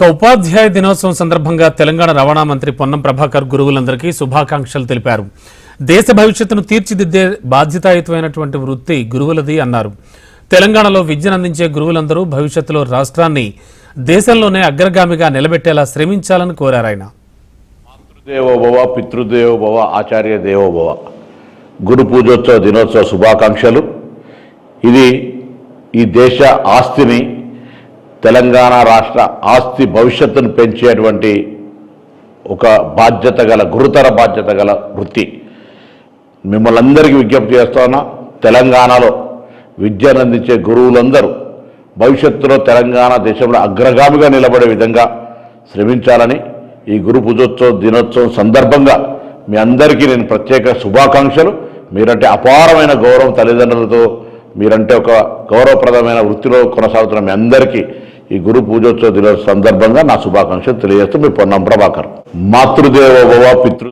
ఇక ఉపాధ్యాయ దినోత్సవం సందర్భంగా తెలంగాణ రవాణా మంత్రి పొన్నం ప్రభాకర్ గురువులందరికీ శుభాకాంక్షలు తెలిపారు. దేశ భవిష్యత్తును తీర్చిదిద్దే బాధ్యతాయుతమైనటువంటి వృత్తి గురువులది అన్నారు. తెలంగాణలో విద్యను అందించే గురువులందరూ భవిష్యత్తులో రాష్ట్రాన్ని దేశంలోనే అగ్రగామిగా నిలబెట్టేలా శ్రమించాలని కోరారు ఆయన. పితృదేవోభవ భవ ఆచార్య దేవోభవ గురు పూజోత్సవ దినోత్సవ శుభాకాంక్షలు. ఇది ఈ దేశ ఆస్తిని తెలంగాణ రాష్ట్ర ఆస్తి భవిష్యత్తును పెంచేటువంటి ఒక బాధ్యత గల గురుతర బాధ్యత గల వృత్తి. మిమ్మల్ని అందరికీ విజ్ఞప్తి చేస్తున్నా తెలంగాణలో విద్యను అందించే గురువులందరూ భవిష్యత్తులో తెలంగాణ దేశంలో అగ్రగామిగా నిలబడే విధంగా శ్రమించాలని ఈ గురు పూజోత్సవ దినోత్సవం సందర్భంగా మీ అందరికీ నేను ప్రత్యేక శుభాకాంక్షలు. మీరంటే అపారమైన గౌరవం తల్లిదండ్రులతో మీరంటే ఒక గౌరవప్రదమైన వృత్తిలో కొనసాగుతున్న మీ అందరికీ ఈ గురు పూజోత్సవ దినోత్సవ సందర్భంగా నా శుభాకాంక్షలు తెలియజేస్తూ మీ పొన్నం ప్రభాకర్. మాతృదేవ భవ పితృ